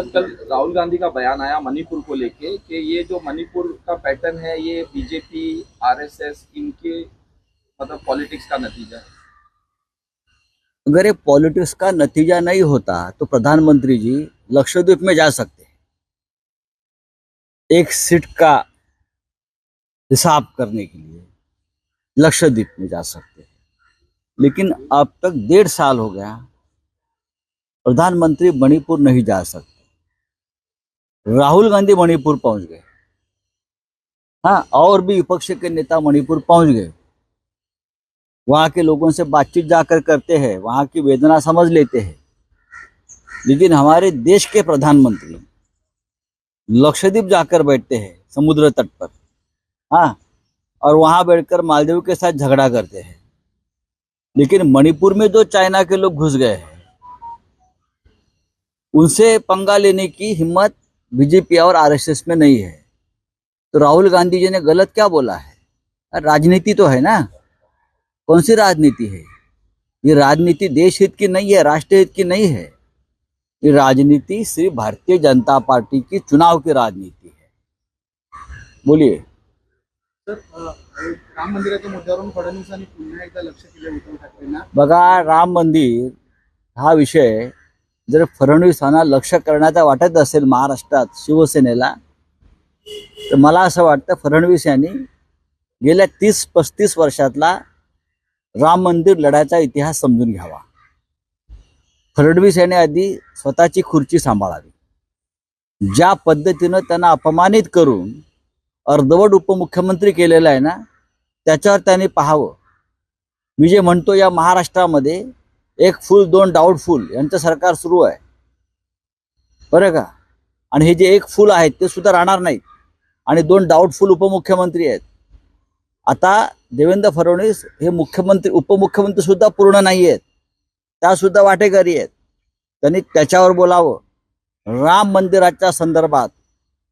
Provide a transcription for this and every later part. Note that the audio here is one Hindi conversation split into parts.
सर कल राहुल गांधी का बयान आया मणिपुर को लेके कि ये जो मणिपुर का पैटर्न है, ये बीजेपी, आरएसएस, इनके मतलब पॉलिटिक्स का नतीजा है। अगर ये पॉलिटिक्स का नतीजा नहीं होता तो प्रधानमंत्री जी लक्षद्वीप में जा सकते हैं। एक सीट का हिसाब करने के लिए लक्षद्वीप में जा सकते हैं। लेकिन अब तक डेढ़ साल हो गया, प्रधानमंत्री मणिपुर नहीं जा सकते। राहुल गांधी मणिपुर पहुँच गए। हाँ और भी विपक्ष के नेता मणिपुर पहुँच गए। वहाँ के लोगों से बातचीत जाकर करते हैं, वहाँ की वेदना समझ लेते हैं। लेकिन हमारे देश के प्रधानमंत्री लक्षद्वीप जाकर बैठते हैं, समुद्र तट पर। हाँ और वहाँ बैठकर मालदीव के साथ झगड़ा करते हैं। लेकिन मणिपुर में जो चाइना के लोग घुस गए हैं, उनसे पंगा लेने की हिम्मत बीजेपी और आरएसएस में नहीं है। तो राहुल गांधी जी ने गलत क्या बोला है? राजनीति तो है ना। कौन सी राजनीति है? ये राजनीति देश हित की नहीं है राष्ट्र हित की नहीं है। ये राजनीति सिर्फ़ भारतीय जनता पार्टी की चुनाव की राजनीति है। बोलिए। राम मंदिराच्या मुद्द्यावरून फडणवीसांनी पुन्हा एकदा लक्ष केले उद्धव ठाकरेंना बघा राम मंदिर हा विषय जर फडणवीसांना लक्ष करण्याचा वाटत असेल महाराष्ट्रात शिवसेनेला तर मला असं वाटतं फडणवीस यांनी गेल्या तीस पस्तीस वर्षातला राम मंदिर लढ्याचा इतिहास समजून घ्यावा. फडणवीस यांनी आधी स्वतःची खुर्ची सांभाळावी. ज्या पद्धतीनं त्यांना अपमानित करून अर्धवट उपमुख्यमंत्री केलेला आहे ना त्याच्यावर त्यांनी पाहावं. मी जे म्हणतो या महाराष्ट्रामध्ये एक फुल दोन डाऊटफुल यांचं सरकार सुरू आहे. बरं का? आणि हे जे एक फुल आहेत ते सुद्धा राहणार नाहीत. आणि दोन डाऊटफुल उपमुख्यमंत्री आहेत. आता देवेंद्र फडणवीस हे मुख्यमंत्री उपमुख्यमंत्री सुद्धा पूर्ण नाही आहेत. त्यासुद्धा वाटेकरी आहेत. त्यांनी त्याच्यावर बोलावं. राम मंदिराच्या संदर्भात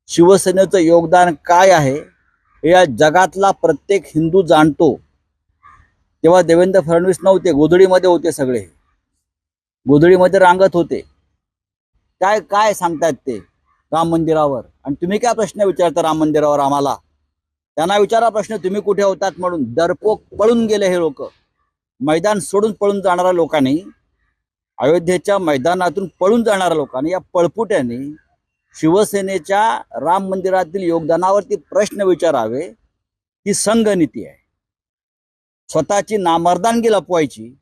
शिवसेनेचं योगदान काय आहे हे या जगातला प्रत्येक हिंदू जाणतो. तेव्हा देवेंद्र फडणवीस नव्हते गोधडीमध्ये होते सगळे. गोधडीमध्ये रांगत होते. काय काय सांगतायत ते? राम मंदिरावर. आणि तुम्ही काय प्रश्न विचारता राम मंदिरावर आम्हाला? त्यांना विचारा प्रश्न तुम्ही कुठे होतात म्हणून. दरपोक पळून गेले हे लोक. मैदान सोडून पळून जाणाऱ्या लोकांनी अयोध्येच्या मैदानातून पळून जाणाऱ्या लोकांनी या पळपुट्यांनी शिवसेनेच्या राम मंदिरातील योगदानावरती प्रश्न विचारावे ही संघनीती आहे. स्वतःची नामर्दानगी लपवायची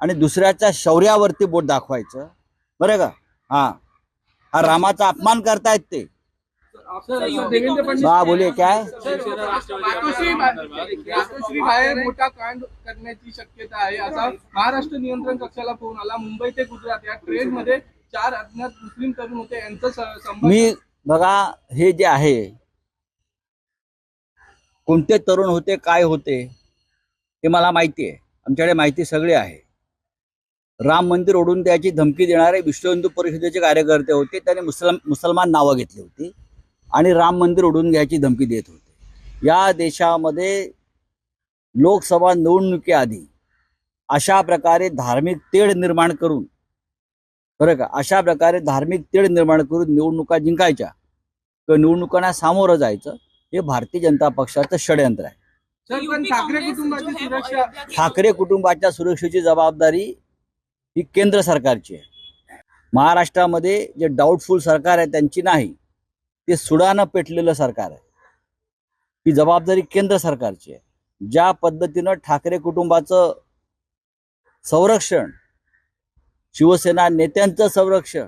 आणि दुसऱ्याच्या शौर्यावरती बोट दाखवायचं. बरं का? हा. हा रामाचा अपमान करतायत ते. बा बोलिये काय? मातोश्री मातोश्री बाहेर मोठा कांड करण्याची शक्यता आहे. असा महाराष्ट्र नियंत्रण कक्षाला फोन आला. मुंबई ते गुजरात या ट्रेन मध्ये चार अज्ञात मुस्लिम तरुण होते. यांचं मी बघा हे जे आहे कोणते तरुण होते काय होते ते मला माहिती आहे. आमच्याकडे माहिती सगळी आहे. राम मंदिर ओढून द्यायची धमकी देणारे विश्व हिंदू परिषदेचे कार्यकर्ते होते. त्यांनी मुसलम मुसलमान नावं घेतली होती आणि राम मंदिर ओढून घ्यायची धमकी देत होते. या देशामध्ये लोकसभा निवडणुकीआधी अशा प्रकारे धार्मिक तेढ निर्माण करून बरं का? अशा प्रकारे धार्मिक तेढ निर्माण करून निवडणुका जिंकायच्या किंवा निवडणुकांना सामोरं जायचं हे भारतीय जनता पक्षाचं षडयंत्र आहे. सर पण ठाकरे कुटुंबाची सुरक्षा ठाकरे कुटुंबाच्या सुरक्षेची जबाबदारी ही केंद्र सरकारची आहे. महाराष्ट्रामध्ये जे डाऊटफुल सरकार आहे त्यांची नाही ते सुडानं पेटलेलं सरकार आहे. ही जबाबदारी केंद्र सरकारची आहे. ज्या पद्धतीनं ठाकरे कुटुंबाचं संरक्षण शिवसेना नेत्यांचं संरक्षण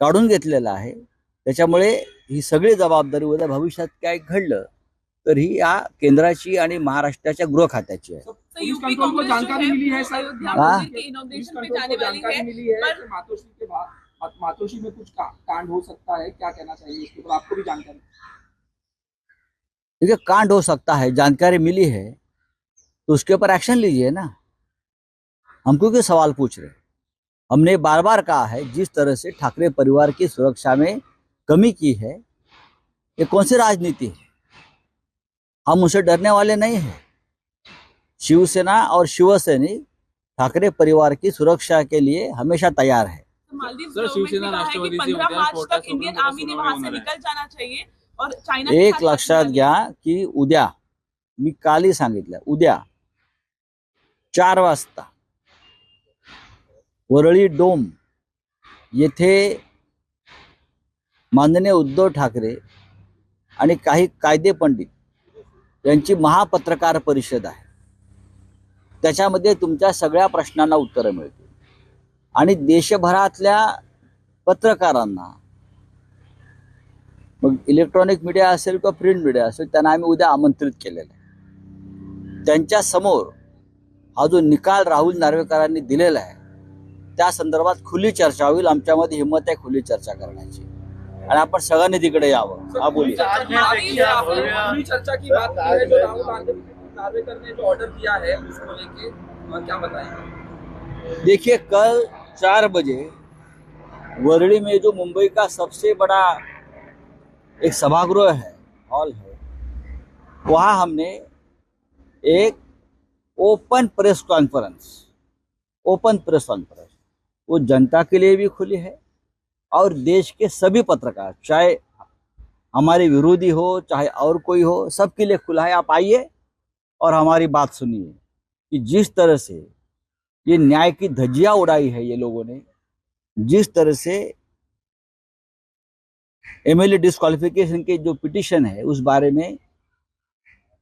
काढून घेतलेलं आहे त्याच्यामुळे ही सगळी जबाबदारी उद्या भविष्यात काय घडलं तर ही या केंद्राची आणि महाराष्ट्राच्या गृह खात्याची आहे. पुलिस को जानकारी मिली है. सर हाँ? पुलिस इनोग्रेशन पे कंट्रोल जाने को वाली जानकारी मिली है मातोश्री के बाद मातोश्री में कुछ कांड हो सकता है? क्या कहना चाहिए इसके ऊपर? आपको भी जानकारी। देखिए कांड हो सकता है जानकारी मिली है तो उसके ऊपर एक्शन लीजिए ना। हमको क्यों सवाल पूछ रहे हमने बार बार कहा है जिस तरह से ठाकरे परिवार की सुरक्षा में कमी की है ये कौन सी राजनीति है? हम उनसे डरने वाले नहीं हैं शिवसेना और शिवसैनिक ठाकरे परिवार की सुरक्षा के लिए हमेशा तैयार है मालदीव सर, शिवसेना गवर्नमेंट ने कहा है कि राष्ट्रवादीची 15 उद्या मार्च कोर्टात तक इंडियन सुनावणी आर्मी ने वहां से होणार आहे. निकल जाना चाहिए और चाइना के एक लक्षात घ्या की उद्या मी कालही सांगितलं उद्या चार वाजता वरळी डोम येथे माननीय उद्धव ठाकरे आणि काही कायदे पंडित यांची महापत्रकार परिषद आहे. त्याच्यामध्ये तुमच्या सगळ्या प्रश्नांना उत्तरं मिळतील. आणि देशभरातल्या पत्रकारांना मग इलेक्ट्रॉनिक मीडिया असेल किंवा प्रिंट मीडिया असेल त्यांना आम्ही उद्या आमंत्रित केलेलं आहे. त्यांच्यासमोर हा जो निकाल राहुल नार्वेकरांनी दिलेला आहे त्या संदर्भात खुली चर्चा होईल. आमच्यामध्ये हिंमत आहे खुली चर्चा करण्याची. आणि आपण सगळ्यांनी तिकडे यावं. हा बोलिए चर्चा की बात है जो राहुल ने जो ऑर्डर दिया है उसको लेके क्या बताएँगे देखिए कल चार बजे वर्ली में जो मुंबई का सबसे बड़ा एक सभागृह है हॉल है वहाँ हमने एक open press conference open press conference वो जनता के लिए भी खुली है और देश के सभी पत्रकार, चाहे हमारे विरोधी हो, चाहे और कोई हो, सबके लिए खुला है। आप आइए और हमारी बात सुनिए कि जिस तरह से ये न्याय की धज्जियाँ उड़ाई है ये लोगों ने, जिस तरह से एमएलए डिस्क्वालिफिकेशन के जो पिटिशन है, उस बारे में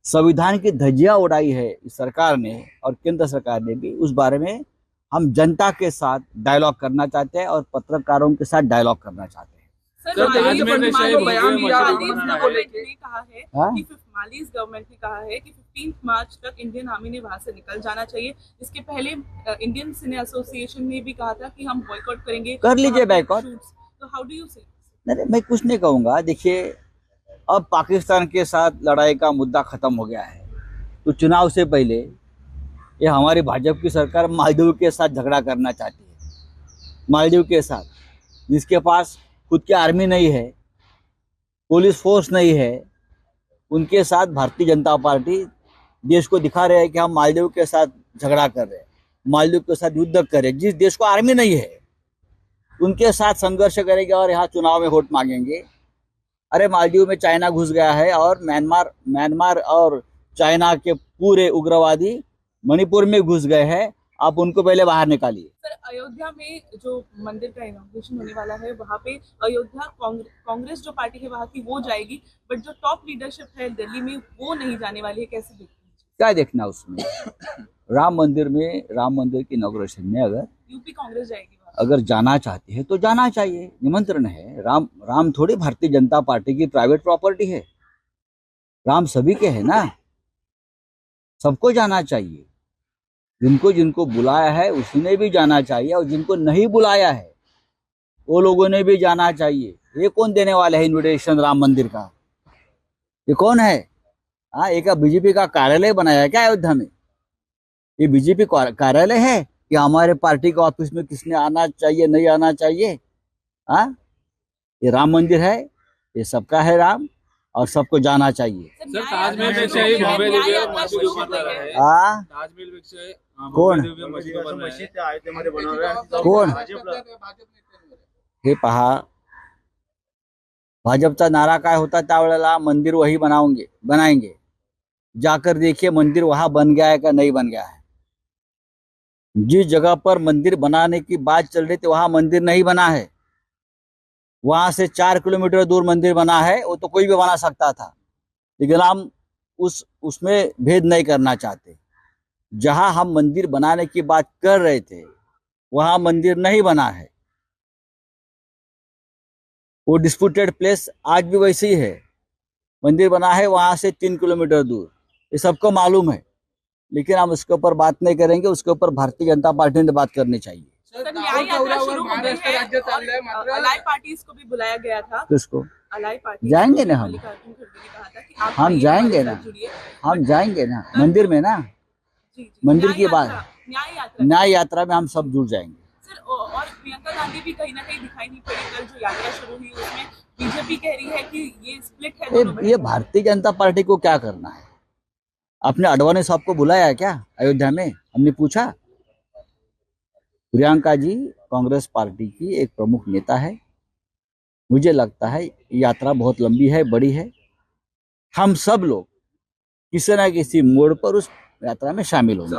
संविधान की धज्जियाँ उड़ाई है इस सरकार ने और केंद्र सरकार ने भी, उस बारे में हम जनता के साथ डायलॉग करना चाहते हैं और पत्रकारों के साथ डायलॉग करना चाहते हैं। गवर्नमेंट ने कहा है? कि मालदीव गवर्नमेंट ने कहा है कि 15 मार्च तक इंडियन आर्मी ने वहाँ से निकल जाना चाहिए। इसके पहले इंडियन सिने एसोसिएशन ने भी कहा था कि हम बॉयकॉट करेंगे। कर लीजिए shoots। तो हाउ डू यू से नहीं, मैं कुछ नहीं कहूँगा। देखिए अब पाकिस्तान के साथ लड़ाई का मुद्दा खत्म हो गया है। तो चुनाव से पहले ये हमारी भाजपा की सरकार मालदीव के साथ झगड़ा करना चाहती है। मालदीव के साथ। जिसके पास खुद की आर्मी नहीं है, पुलिस फोर्स नहीं है, उनके साथ भारतीय जनता पार्टी देश को दिखा रहे हैं कि हम मालदीव के साथ झगड़ा कर रहे हैं, मालदीव के साथ युद्ध कर रहे हैं। जिस देश को आर्मी नहीं है, उनके साथ संघर्ष करेंगे और यहाँ चुनाव में वोट मांगेंगे। अरे, मालदीव में चाइना घुस गया है और म्यांमार म्यांमार और चाइना के पूरे उग्रवादी मणिपुर में घुस गए हैं आप उनको पहले बाहर निकालिए। सर अयोध्या में जो मंदिर का इनोग्रेशन होने वाला है वहाँ पे अयोध्या कांग्रेस कांग्रेस जो पार्टी है वहाँ की वो जाएगी बट जो टॉप लीडरशिप है दिल्ली में वो नहीं जाने वाली है कैसे देखते क्या देखना उसमें? राम मंदिर में राम मंदिर की इनॉग्रेशन में अगर यूपी कांग्रेस जाएगी अगर जाना चाहती है तो जाना चाहिए। निमंत्रण है। राम राम थोड़ी भारतीय जनता पार्टी की प्राइवेट प्रॉपर्टी है। राम सभी के है ना? सबको जाना चाहिए। जिनको जिनको बुलाया है, उसी ने भी जाना चाहिए और जिनको नहीं बुलाया है, वो लोगों ने भी जाना चाहिए। ये कौन देने वाला है इन्विटेशन राम मंदिर का? ये कौन है? हाँ एक बीजेपी का कार्यालय बनाया है क्या अयोध्या में? ये बीजेपी कार्यालय है कि हमारे पार्टी के ऑफ़िस में किसने आना चाहिए, नहीं आना चाहिए? हाँ ये राम मंदिर है, ये सबका है राम। और सबको जाना चाहिए सर, ताजमहल ही भव्य है। दिव्य न्याय यात्रा शुरू है। हाँ ताजमहल अं? मस्जिद? हे पहा भाजपचा नारा काय होता त्यावेळेला मंदिर वही बनाओगे बनाएँगे जाकर देखिए मंदिर वहाँ बन गया है का नहीं बन गया है जिस जगह पर मंदिर बनाने की बात चल रही थी वहाँ मंदिर नहीं बना है वहाँ से चार किलोमीटर दूर मंदिर बना है, वो तो कोई भी बना सकता था। लेकिन हम उस, उसमें भेद नहीं करना चाहते। जहाँ हम मंदिर बनाने की बात कर रहे थे, वहाँ मंदिर नहीं बना है। वो डिस्प्यूटेड प्लेस आज भी वैसे ही। है मंदिर बना है वहाँ से तीन किलोमीटर दूर। ये सबको मालूम है। लेकिन हम उसके ऊपर बात नहीं करेंगे, उसके ऊपर भारतीय जनता पार्टी ने बात करनी चाहिए। सर न्याय यात्रा शुरू हो गई महाराष्ट्र राज्य चाललंय है मात्र और अलाई पार्टीज़ को भी बुलाया गया था। किसको? अलाई पार्टी जाएँगे ना हम। हम जाएँगे ना। हम जाएँगे ना। मंदिर में ना? जी, जी। मंदिर की बात- न्याय यात्रा। में हम सब जुड़ जाएँगे। सर और प्रियंका गांधी भी कहीं ना कहीं दिखाई नहीं पड़ी। कल जो यात्रा शुरू हुई उसमें बीजेपी कह रही है कि ये स्प्लिट है ये। भारतीय जनता पार्टी को क्या करना है? आपने अडवाणी साहब को बुलाया क्या अयोध्या में? हमने पूछा? प्रियंका जी कांग्रेस पार्टी की एक प्रमुख नेता है। मुझे लगता है यात्रा बहुत लंबी है, बड़ी है। हम सब लोग किसी न किसी मोड़ पर उस यात्रा में शामिल होंगे।